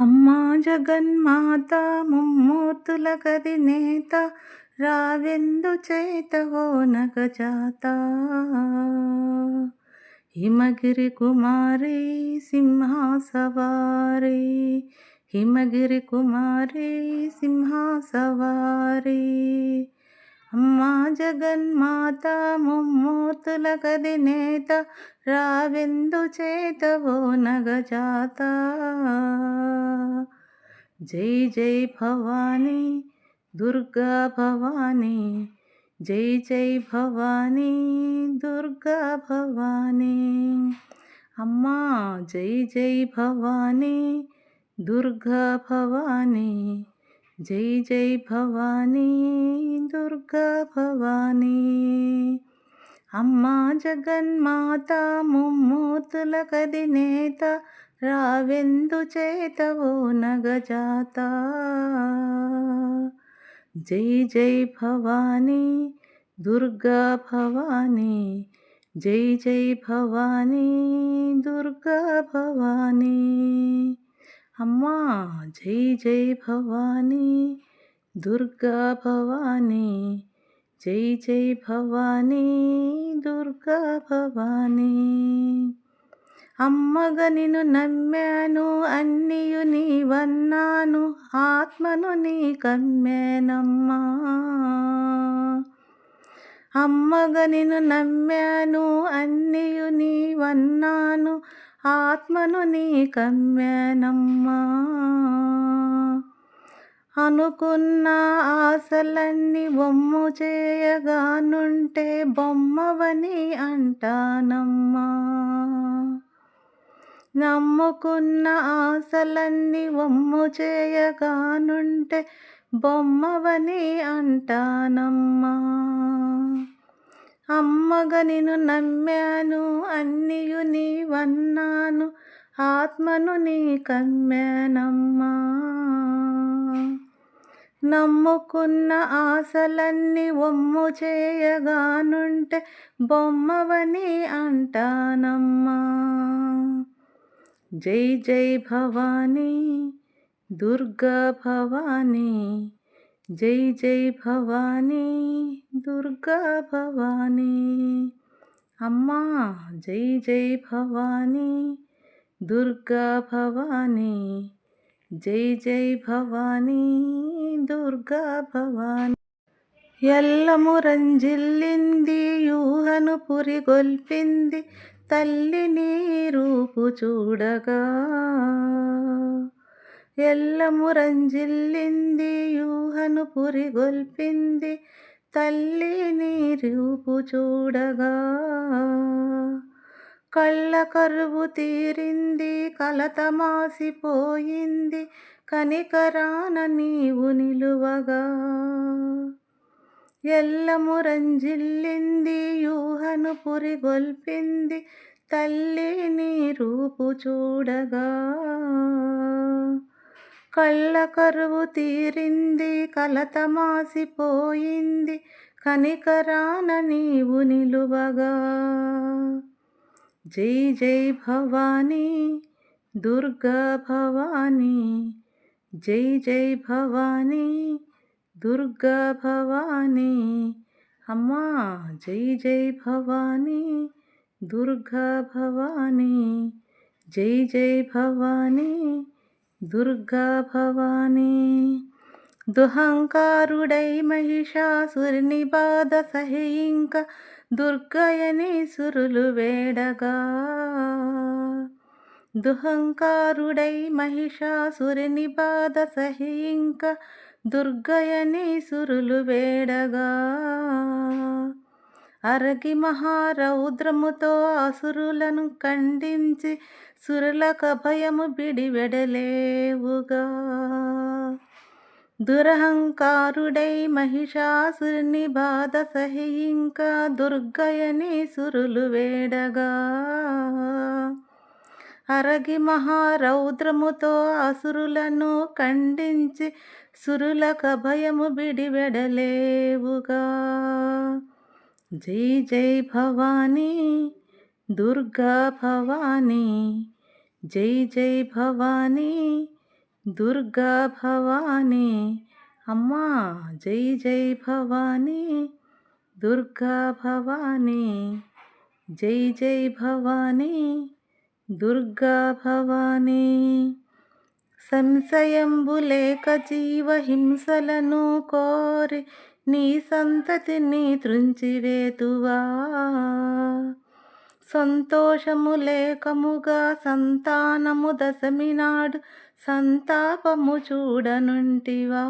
అమ్మా జగన్మాత ముమ్మూర్తుల కదినేత రావెందు చేతవో నగజాత. హిమగిరి కుమారి సింహాసవారి. హిమగిరి కుమారి సింహాసవారి. అమ్మా జగన్మాత ముమ్మూర్తుల కదినేత రావిందు చేతవో నగజాత. జై జై భవానీ దుర్గా భవానీ జై జై భవానీ దుర్గా భవానీ. అమ్మా జై జై భవానీ దుర్గా భవానీ. జై జై భవానీ దుర్గా భవానీ. అమ్మా జగన్మాత ముమ్మూర్తుల కదినేత రావెందు చేతవో నగజాత. జై జై భవానీ దుర్గా భవానీ. జై జై భవానీ దుర్గా భవానీ. అమ్మా జై జై భవానీ దుర్గా భవానీ జై జై భవానీ దుర్గా భవానీ. అమ్మగ నిన్ను నమ్మాను అన్నియు నీవన్నాను ఆత్మను నీ కమ్మానమ్మా. అమ్మగ నిన్ను నమ్మాను అన్నియు నీవన్నాను ఆత్మను నీ కమ్మానమ్మా అనుకున్న ఆశలన్నీ బొమ్ము చేయగానుంటే బొమ్మవని అంటానమ్మా. నమ్ముకున్న ఆశలన్నీ బొమ్ము చేయగానుంటే బొమ్మవని అంటానమ్మా. అమ్మగా నేను నమ్మాను అన్నియు నీవన్నాను ఆత్మను నీ కమ్మానమ్మా. నమ్ముకున్న ఆశలన్నీ ఒమ్ము చేయగానుంటే బొమ్మవని అంటానమ్మా. జై జై భవానీ దుర్గా భవానీ. జై జై భవానీ దుర్గా భవానీ. అమ్మా జై జై భవానీ దుర్గా భవానీ. జై జై భవానీ దుర్గా భవానీ. ఎల్లము రంజిల్లింది యూహను పురిగొల్పింది తల్లి నీ రూపు చూడగా. ఎల్లము రంజిల్లింది తను పురిగొల్పింది తల్లి నీ రూపు చూడగా. కళ్ళ కరువు తీరింది కలత మాసిపోయింది కనికరాన నీవు నిలువగా. ఎల్లము రంజిల్లింది యూహను పురిగొల్పింది తల్లి నీ రూపు చూడగా. కళ్ళ కరువు తీరింది కలత మాసిపోయింది కనికరాన నీవు నిలువగా. జై జై భవానీ దుర్గా భవానీ జై జై భవానీ దుర్గా భవానీ అమ్మా జై జై భవానీ దుర్గా భవానీ జై జై భవానీ దుర్గా భవానీ దుహంకారుడై మహిషాసురుని బాధ సహింక దుర్గయని సురులు వేడగా. దుహంకారుడై మహిషాసురుని బాధ సహింక దుర్గయని సురులు వేడగా. అరగి మహారౌద్రముతో అసురులను ఖండించి సురులక భయము బిడివెడలేవుగా. దురహంకారుడై మహిషాసురుని బాధ సహింక దుర్గయని సురులు వేడగా. అరగి మహారౌద్రముతో అసురులను ఖండించి సురులక భయము బిడివెడలేవుగా. జై జై భవానీ దుర్గా భవానీ జై జై భవానీ దుర్గా భవానీ అమ్మా జై జై భవానీ దుర్గా భవానీ జై జై భవానీ దుర్గా భవానీ. సంశయంబులేక జీవహింసలను కోరి నీ సంతతిని త్రుంచివేతువా సంతోషము లేకముగా సంతానము దశమి నాడు సంతాపము చూడనుంటివా.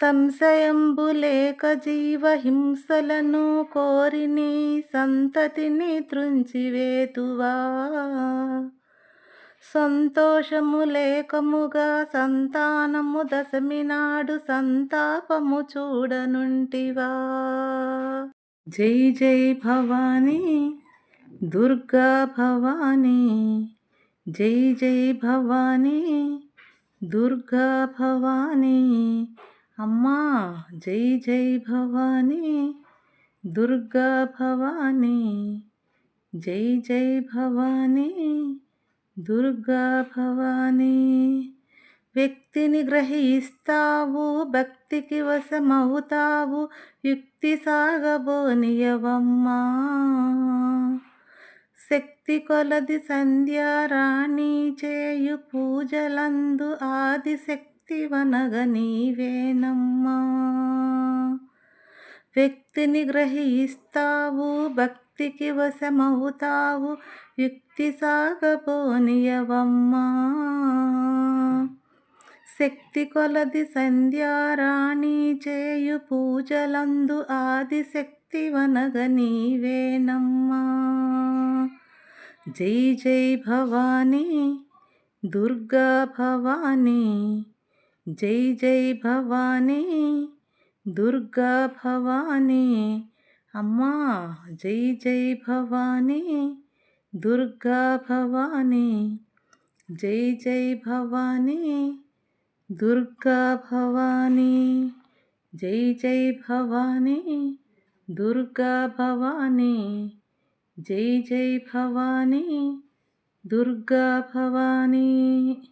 సంశయంబు లేక జీవహింసలను కోరి నీ సంతతిని త్రుంచివేతువా సంతోషము లేకముగా సంతానము దశమి నాడు సంతాపము చూడనుంటివా? జై జై భవానీ దుర్గా భవానీ జై జై భవానీ దుర్గా భవానీ అమ్మా జై జై భవానీ దుర్గా భవానీ జై జై భవానీ దుర్గా భవానీ వ్యక్తిని గ్రహిస్తావు భక్తికి వశమవుతావు యుక్తి సాగబోనియవమ్మా. శక్తి కొలది సంధ్యారాణి చేయు పూజలందు ఆది శక్తి వనగ నీవేనమ్మా. వ్యక్తిని గ్రహిస్తావు భక్తికి వశమవుతావు యుక్తి సాగబోనియవమ్మా శక్తి కొలది సంధ్యారాణి చేయు పూజలందు ఆది శక్తి వనగ నీవేనమ్మా. జై జై భవానీ దుర్గా భవానీ జై జై భవానీ దుర్గా భవానీ. అమ్మా జై జై భవానీ. దుర్గా భవానీ జై జై భవానీ దుర్గా భవానీ జై జై భవానీ దుర్గా భవానీ జై జై భవానీ దుర్గా భవానీ.